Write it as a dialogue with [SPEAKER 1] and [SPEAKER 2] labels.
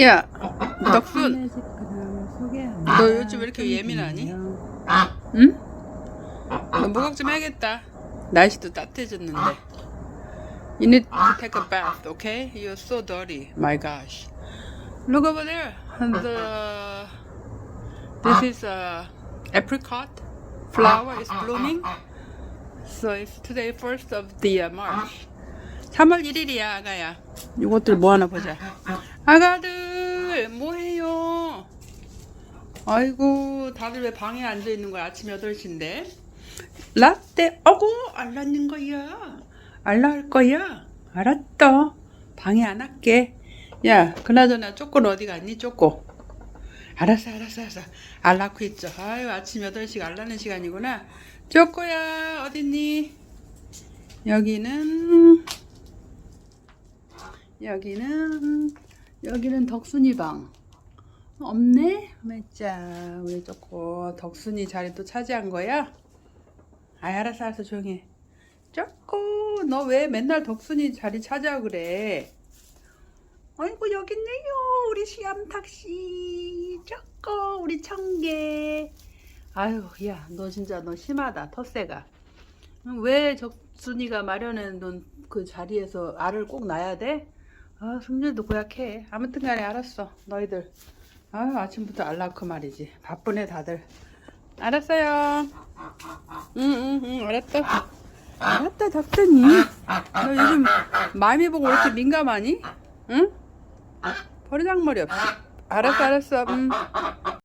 [SPEAKER 1] 야, 덕순. 너 요즘 왜 이렇게 예민하니? 응? 너 목욕 좀 해야겠다. 날씨도 따뜻해졌는데. You need to take a bath, okay? You're so dirty. My gosh. Look over there. The this is a apricot flower is blooming. So it's today first of the uh, March. 3월 1일이야, 아가야. 이것들 뭐 하나 보자. 아가들 뭐해요? 아이고 다들 왜 방에 앉아 있는 거야? 아침 8시인데. 라떼 어고 알랐는 거야. 알라 할 거야. 알았다. 방해 안 할게. 야, 그나저나 쪼꼬는 어디 갔니? 쪼꼬. 알았어, 알았어, 알았어. 알 낳고 있죠. 아유, 아침 8시가 알 낳는 시간이구나. 쪼꼬야, 어딨니? 여기는, 여기는, 여기는 덕순이 방. 없네? 매짜 우리 쪼꼬 덕순이 자리 또 차지한 거야? 아 알았어 알았어 조용히 해. 쪼꼬 너 왜 맨날 덕순이 자리 차지하고 그래? 아이고 여기 있네요 우리 시암탉씨. 쪼꼬 우리 청개 아유 야 너 진짜 너 심하다 텃세가. 왜 덕순이가 마련해 놓은 그 자리에서 알을 꼭 낳아야 돼? 아 승률도 고약해. 아무튼 간에 알았어 너희들 아유 아침부터 알라크 말이지. 바쁘네 다들. 알았어요. 응응응 알았다. 알았다 덕순이 너 요즘 마음이 보고 왜 이렇게 민감하니? 응? 버리장머리 없이. 알았어 알았어. 음.